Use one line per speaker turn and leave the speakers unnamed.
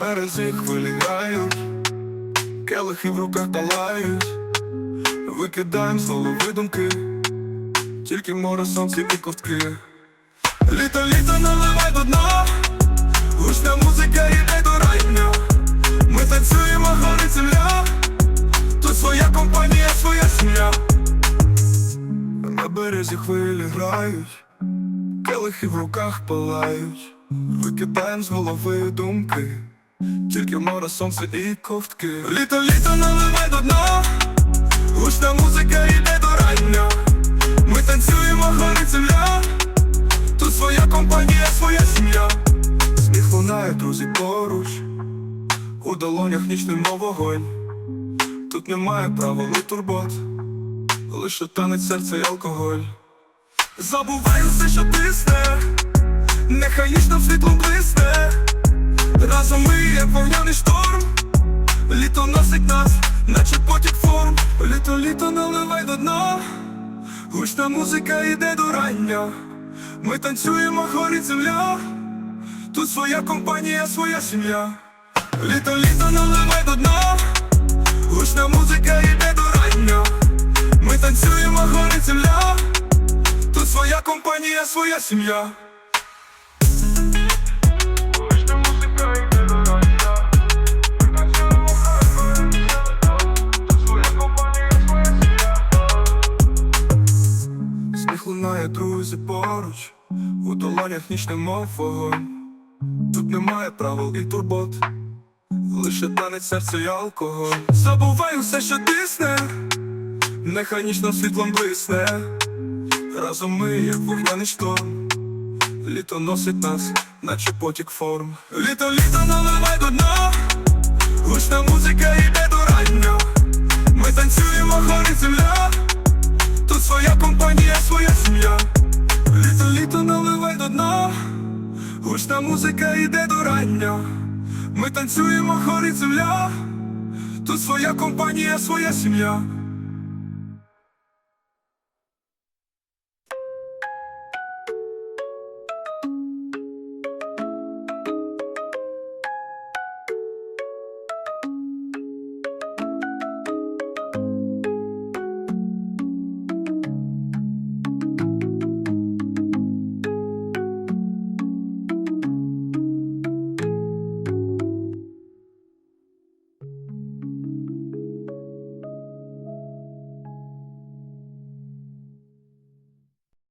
березі хвилі грають, келихи в руках палають, викидаєм з голови думки, тільки море сонце і ковтки. Літо, літо наливай до дна, гучна музика йде до рання. Ми танцюємо, горить земля, тут своя компанія, своя сім'я. На березі хвилі грають, келихи в руках палають, викидаєм з голови думки, тільки море сонце і ковтки. Літо, літо наливай до дна, гучна музика йде до рання. Ми танцюємо, горить земля, тут своя компанія, своя сім'я. Сміх лунає, друзі поруч, у долонях нічний мов вогонь. Тут немає правил і турбот, лише танець серця і алкоголь. Забувай усе, що тисне, нехай ніжним світлом блисне. Як вогняний шторм, літо носить нас, наче потік форм. Літо, літо наливай до дна, гучна музика йде до рання. Ми танцюємо, горить земля, тут своя компанія, своя сім'я. Літо, літо наливай до дна, гучна музика йде до рання. Ми танцюємо, горить земля, тут своя компанія, своя сім'я. Друзі, поруч, у долонях нічний мов вогонь. Тут немає правил і турбот, лише танець серця і алкоголь. Забувай усе, що тисне, нехай нічним світлом блисне. Разом ми, як вогняний шторм, літо носить нас, наче потік форм. Літо, літо наливай до дна, гучна музика йде до рання. Ми танцюємо, горить земля. Тут своя компанія, своя сім'я.